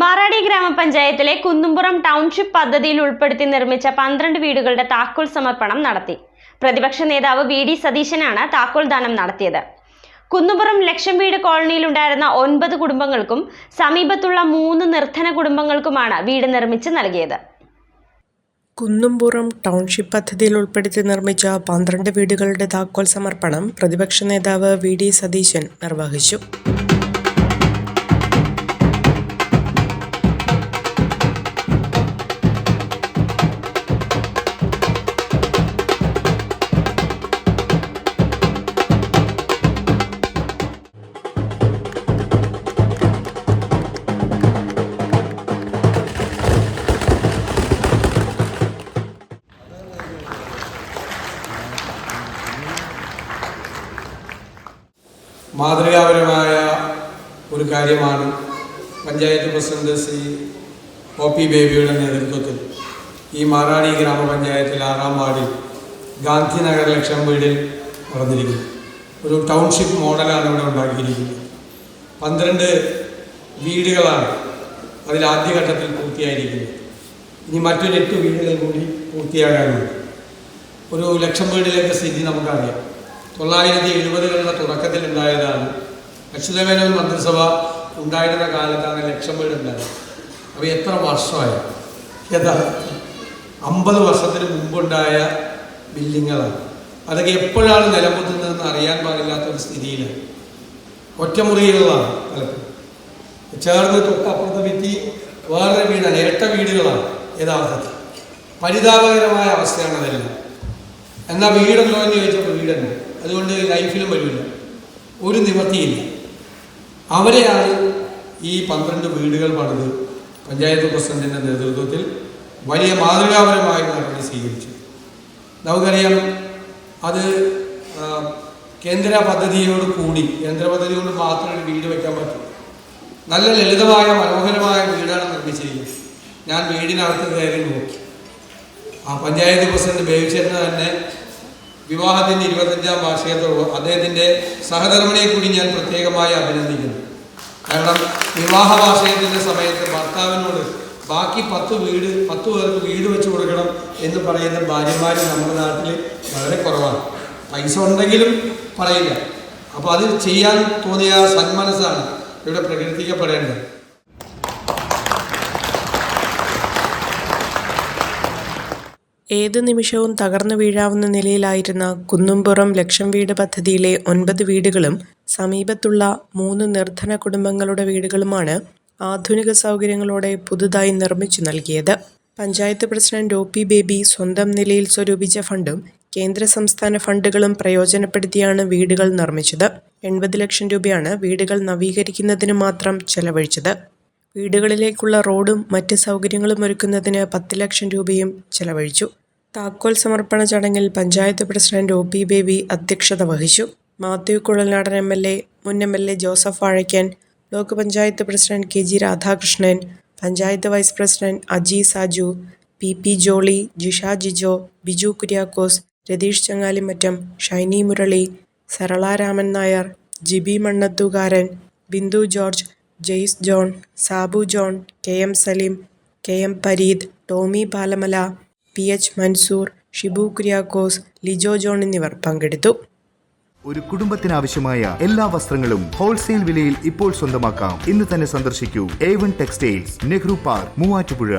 മാറാടി ഗ്രാമപഞ്ചായത്തിലെ കുന്നുംപുറം ടൗൺഷിപ്പ് പദ്ധതിയിൽ ഉൾപ്പെടുത്തി നിർമ്മിച്ച പന്ത്രണ്ട് വീടുകളുടെ താക്കോൽ സമർപ്പണം നടത്തി. പ്രതിപക്ഷ നേതാവ് വി ഡി സതീശനാണ് താക്കോൽ ദാനം നടത്തിയത്. കുന്നുംപുറം ലക്ഷം വീട് കോളനിയിലുണ്ടായിരുന്ന ഒൻപത് കുടുംബങ്ങൾക്കും സമീപത്തുള്ള മൂന്ന് നിർധന കുടുംബങ്ങൾക്കുമാണ് വീട് നിർമ്മിച്ച് നൽകിയത്. കുന്നുംപുറം ടൗൺഷിപ്പ് പദ്ധതിയിൽ ഉൾപ്പെടുത്തി നിർമ്മിച്ച പന്ത്രണ്ട് വീടുകളുടെ താക്കോൽ സമർപ്പണം പ്രതിപക്ഷ നേതാവ് വി ഡി സതീശൻ നിർവഹിച്ചു. മാതൃകാപരമായ ഒരു കാര്യമാണ് panchayat president Shri O P ബേബിയുടെ നേതൃത്വത്തിൽ ഈ മാറാടി ഗ്രാമപഞ്ചായത്തിൽ ആറാം വാർഡിൽ ഗാന്ധിനഗർ ലക്ഷം വീടിൽ നടന്നിരിക്കുന്നത് ഒരു ടൗൺഷിപ്പ് മോഡലാണ് ഇവിടെ ഉണ്ടാക്കിയിരിക്കുന്നത്. പന്ത്രണ്ട് വീടുകളാണ് അതിൽ ആദ്യഘട്ടത്തിൽ പൂർത്തിയായിരിക്കുന്നത്. ഇനി മറ്റൊരു എട്ട് വീടുകൾ കൂടി പൂർത്തിയാകാനുണ്ട്. ഒരു ലക്ഷം വീടിലേക്ക് സ്ഥിതി നമുക്കറിയാം. തൊള്ളായിരത്തി എഴുപതുകളുടെ തുടക്കത്തിൽ ഉണ്ടായതാണ് അച്യുതമേനോൻ മന്ത്രിസഭ ഉണ്ടായിരുന്ന കാലത്താണ് ലക്ഷം വീട് ഉണ്ടായത് അപ്പോൾ എത്ര വർഷമായി? യഥാർത്ഥം അമ്പത് വർഷത്തിന് മുമ്പുണ്ടായ ബിൽഡിങ്ങുകളാണ്. അതൊക്കെ എപ്പോഴാണ് നിലമ്പുന്നതെന്ന് അറിയാൻ പാടില്ലാത്തൊരു സ്ഥിതിയിലാണ് ഒറ്റമുറികളുള്ളതാണ് പലപ്പോഴും ചേർന്ന് തൊട്ടപ്പുറത്ത് ഭിത്തി വേറൊരു വീടാണ്. ഇരട്ട വീടുകളാണ് യഥാർത്ഥത്തിൽ. പരിതാപകരമായ അവസ്ഥയാണ് അതെല്ലാം. എന്നാൽ വീടുണ്ടോ എന്ന് ചോദിച്ചപ്പോൾ വീടുണ്ട് അതുകൊണ്ട് ലൈഫിലും വരില്ല ഒരു നിവർത്തിയില്ല അവരെയാണ് ഈ പന്ത്രണ്ട് വീടുകൾ പണിത് പഞ്ചായത്ത് പ്രസിഡന്റിന്റെ നേതൃത്വത്തിൽ വലിയ മാതൃകാപരമായ നടപടി സ്വീകരിച്ചു നമുക്കറിയാം അത് കേന്ദ്ര പദ്ധതിയോട് കൂടി കേന്ദ്ര പദ്ധതി കൊണ്ട് മാത്രം ഒരു വീട് വയ്ക്കാൻ പറ്റും. നല്ല ലളിതമായ മനോഹരമായ വീടാണ് നിർമ്മിച്ചിരിക്കുന്നത്. ഞാൻ വീടിനകത്ത് കയറി നോക്കി. ആ പഞ്ചായത്ത് പ്രസിഡന്റ് ബേബിച്ചേട്ടന് തന്നെ വിവാഹത്തിന്റെ ഇരുപത്തഞ്ചാം വാർഷികത്തോട് അദ്ദേഹത്തിന്റെ സഹധർമ്മിണിയെ കൂടി ഞാൻ പ്രത്യേകമായി അഭിനന്ദിക്കുന്നു. കാരണം വിവാഹ വാർഷികത്തിന്റെ സമയത്ത് ഭർത്താവിനോട് ബാക്കി പത്ത് വീട് പത്ത് പേർക്ക് വീട് വെച്ച് കൊടുക്കണം എന്ന് പറയുന്ന ഭാര്യമാർ നമ്മുടെ നാട്ടിൽ വളരെ കുറവാണ്. പൈസ ഉണ്ടെങ്കിലും പറയില്ല. അപ്പോൾ അത് ചെയ്യാൻ തോന്നിയ സന്മനസ്സാണ് ഇവിടെ പ്രകീർത്തിക്കപ്പെടേണ്ടത് ഏത് നിമിഷവും തകർന്നു വീഴാവുന്ന നിലയിലായിരുന്ന കുന്നുംപുറം ലക്ഷം വീട് പദ്ധതിയിലെ ഒൻപത് വീടുകളും സമീപത്തുള്ള മൂന്ന് നിർധന കുടുംബങ്ങളുടെ വീടുകളുമാണ് ആധുനിക സൗകര്യങ്ങളോടെ പുതുതായി നിർമ്മിച്ചു നൽകിയത്. Panchayat president O P Baby സ്വന്തം നിലയിൽ സ്വരൂപിച്ച ഫണ്ടും കേന്ദ്ര സംസ്ഥാന ഫണ്ടുകളും പ്രയോജനപ്പെടുത്തിയാണ് വീടുകൾ നിർമ്മിച്ചത്. എൺപത് ലക്ഷം രൂപയാണ് വീടുകൾ നവീകരിക്കുന്നതിന് മാത്രം ചെലവഴിച്ചത്. വീടുകളിലേക്കുള്ള റോഡും മറ്റ് സൗകര്യങ്ങളും ഒരുക്കുന്നതിന് പത്ത് ലക്ഷം രൂപയും ചെലവഴിച്ചു. താക്കോൽ സമർപ്പണ ചടങ്ങിൽ panchayat president O P Baby അധ്യക്ഷത വഹിച്ചു. Mathew Kuzhalnadan M L A മുൻ M L A Joseph Vazhakkan block panchayat president K G Radhakrishnan panchayat vice president Aji Saju P P Jolly Jisha Jijo Biju Kuriakose Ratheesh Changalimattam Shiny Murali Sarala Raman Nair Jiby Mannathukaran Bindu George Jaise John Sabu John K M Saleem K M Pareed Tomy Palamala P H Mansoor Shibu Kuriakose Lijo John എന്നിവർ പങ്കെടുത്തു. ഒരു കുടുംബത്തിനാവശ്യമായ എല്ലാ വസ്ത്രങ്ങളും wholesale വിലയിൽ ഇപ്പോൾ സ്വന്തമാക്കാം. ഇന്ന് തന്നെ സന്ദർശിക്കൂ. A one textiles Nehru park Muvattupuzha.